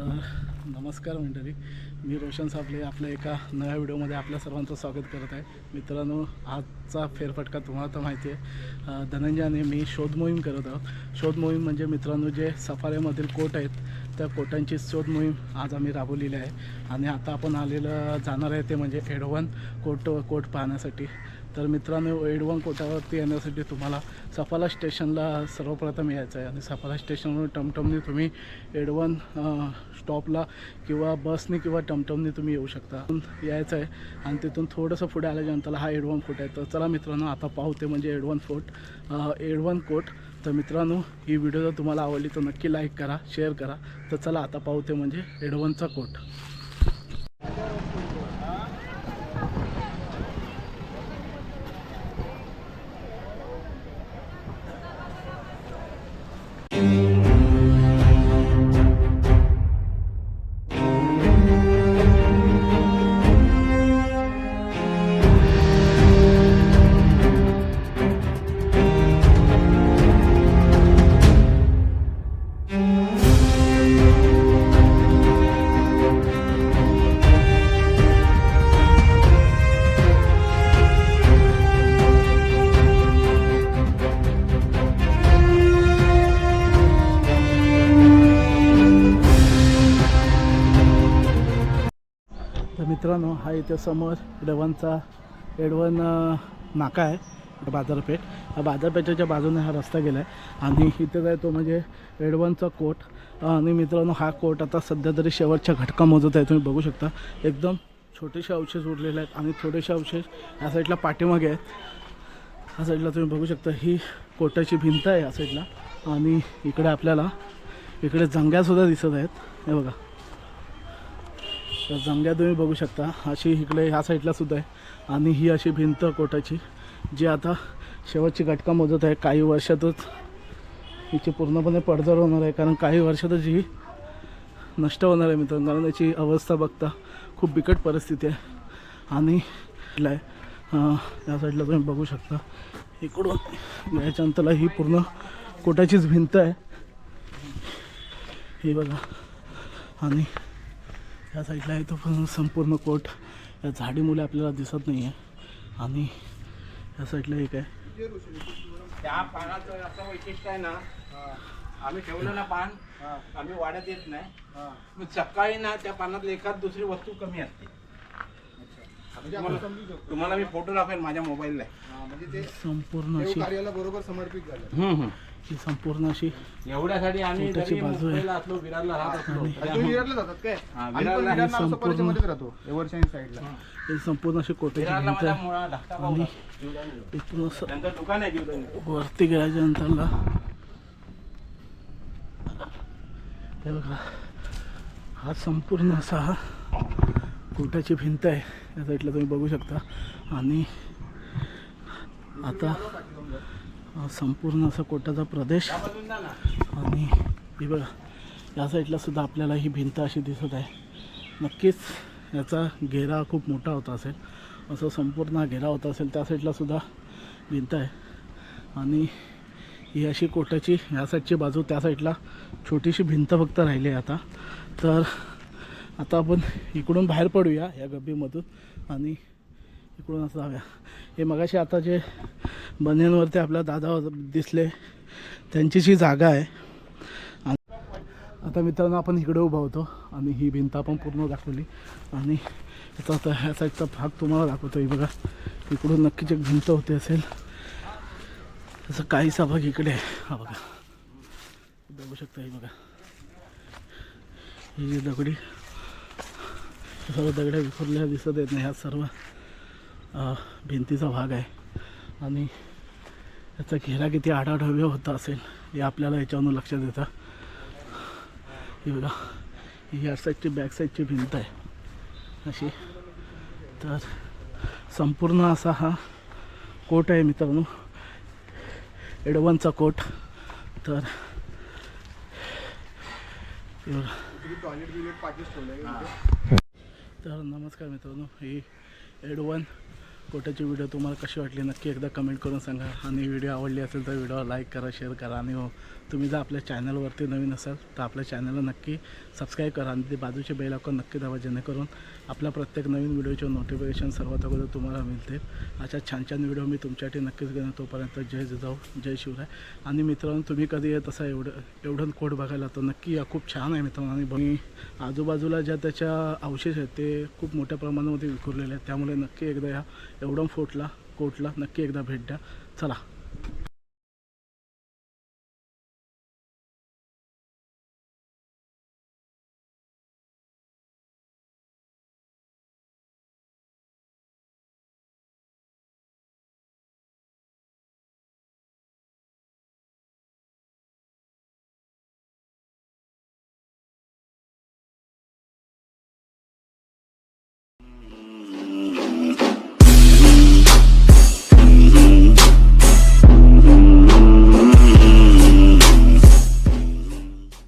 तर नमस्कार मंडळी मी रोशन साबले आपल्या एका नव्या व्हिडिओमध्ये आपल्या सर्वांचं स्वागत करत आहे. मित्रांनो आजचा फेरफटका तुम्हाला तर माहिती आहे. धनंजयाने मी शोध मोहीम करत आहोत. शोध मोहीम म्हणजे मित्रांनो जे सफाऱ्यामधील कोट आहेत त्या कोटांची शोध मोहीम आज आम्ही राबवलेली आहे. आणि आता आपण आलेलं जाणार आहे ते म्हणजे एडवन कोट कोट पाहण्यासाठी. तर मित्रांनो एडवन कोटावरती येण्यासाठी तुम्हाला सफाला स्टेशनला सर्वप्रथम यायचं आहे. आणि सफाला स्टेशनवरून टमटमने तुम्ही एडवन स्टॉपला किंवा बसने किंवा टमटमने तुम्ही येऊ शकता. यायचं आहे. आणि तिथून थोडंसं पुढे आल्याच्यानंतर हा एडवन फोर्ट आहे. तर चला मित्रांनो आता पाहू ते म्हणजे एडवन फोर्ट एडवन कोट तर मित्रांनो ही व्हिडिओ जर तुम्हाला आवडली तर नक्की लाईक करा शेअर करा. तर चला आता पाहू ते म्हणजे एडवनचा कोट मित्रांनो हा इथे समोर एडवनचा एडवन नाका आहे बाजारपेठ. या बाजारपेठेच्या बाजूने हा रस्ता गेला आहे आणि इथे काय तो म्हणजे एडवनचा कोट. आणि मित्रांनो हा कोट आता सध्या तरी शेवटच्या घटका मोजत आहे तुम्ही बघू शकता. एकदम छोटेसे अवशेष उरलेले आहेत आणि थोडेसे अवशेष या साईडला पाठीमागे आहेत. या साईडला तुम्ही बघू शकता ही कोटाची भिंत आहे या साईडला. आणि इकडे आपल्याला इकडे जंग्यासुद्धा दिसत आहेत. हे बघा. तर जंग्या तुम्ही बघू शकता. अशी इकडे ह्या साईडला सुद्धा आहे. आणि ही अशी भिंत कोटाची जी आता शेवटची घटका मोजत आहे. काही वर्षातच हिची पूर्णपणे पडझड होणार आहे. कारण काही वर्षातच ही नष्ट होणार आहे मित्रांनो. कारण याची अवस्था बघता खूप बिकट परिस्थिती आहे. आणि आहे. या साईडला तुम्ही बघू शकता. इकडून याच्यानंतरला ही पूर्ण कोटाचीच भिंत आहे. ही बघा. आणि या साईडला आहे तो पण संपूर्ण कोट या झाडीमुळे आपल्याला दिसत नाही आहे आणि या साईडला एक आहे. त्या पानाचं असं वैशिष्ट्य आहे ना आम्ही ठेवलं ना पान आम्ही वाढत येत नाही. मग सकाळी ना त्या पानात एखाद दुसरी वस्तू कमी असते. तुम्हाला- तुम्हाला मी फोटो दाखवेल माझ्या मोबाईलला. म्हणजे ते संपूर्ण कार्याला बरोबर समर्पित झालं. ही संपूर्ण अशी एवढ्यासाठी आम्ही पोटाची जरी बाजू आहे. संपूर्ण- ही. संपूर्ण अशी विरारला भिंत आहे. आणि. इथून असं दुकान आहे जीवदानी. वरती गेल्याच्या नंतरला हे बघा हा संपूर्ण असा हा कोटाची भिंत आहे. या साईडला तुम्ही बघू शकता. आणि आता संपूर्ण असा कोटाचा प्रदेश. आणि ही बघा या साईडला सुद्धा आपल्याला ही भिंत अशी दिसत आहे. नक्कीच याचा घेरा खूप मोठा होता असेल. असं संपूर्ण हा घेरा होता असेल त्या साईडला सुद्धा भिंत आहे. आणि ही अशी कोटाची ह्या साईडची बाजू त्या साईडला छोटीशी भिंत फक्त राहिली आहे आता. तर आता आपण इकडून बाहेर पडूया या गब्बीमधून आणि इकडून असं जाऊया. हे मगाशी आता जे बन्यांवरती आपला दादा दिसले. त्यांची जी जागा आहे. आणि आता मित्रांनो आपण इकडे उभा होतो. आणि ही भिंत आपण पूर्ण दाखवली. आणि याचा आता ह्या साईडचा भाग तुम्हाला दाखवतो आहे बघा इकडून नक्कीच एक भिंत होते असेल तसं काहीसा भाग इकडे आहे. हा बघा. बघू शकता ही बघा. ही जी दगडी सर्व दगड्या विखुरलेल्या दिसत आहेत. नाही ह्या सर्व भिंतीचा भाग आहे. आणि याचा घेरा किती आढाढव्य होता असेल हे आपल्याला याच्यावरून लक्षात येतं. हे बघा ही या साईडची बॅक साईडची भिंत आहे. अशी. तर संपूर्ण असा हा कोट आहे मित्रांनो. एडवनचा कोट. तर तर नमस्कार मित्रांनो ही एडवन कोटाची व्हिडिओ तुम्हाला कशी वाटली नक्की एकदा कमेंट करून सांगा. आणि व्हिडिओ आवडली असेल तर व्हिडिओ लाईक करा शेअर करा. आणि हो तुम्ही जर आपल्या चॅनलवरती नवीन असाल तर आपल्या चॅनलला नक्की सबस्क्राईब करा आणि ते बाजूचे बेल आयकॉन नक्की दाबा जेणेकरून आपल्या प्रत्येक नवीन व्हिडिओचे नोटिफिकेशन सर्वात अगोदर तुम्हाला मिळतील. अशा छान छान व्हिडिओ मी तुमच्यासाठी नक्कीच घेणार. तोपर्यंत जय जिजाऊ जय शिवराय. आणि मित्रांनो तुम्ही कधी येत असा एवढं एवढं कोट बघायला तर नक्की या खूप छान आहे मित्रांनो. आणि मी आजूबाजूला ज्या त्याच्या अवशेष आहेत ते खूप मोठ्या प्रमाणामध्ये विखुरलेले आहेत. त्यामुळे नक्की एकदा या एवढं फोर्टला कोटला नक्की एकदा भेट द्या. चला.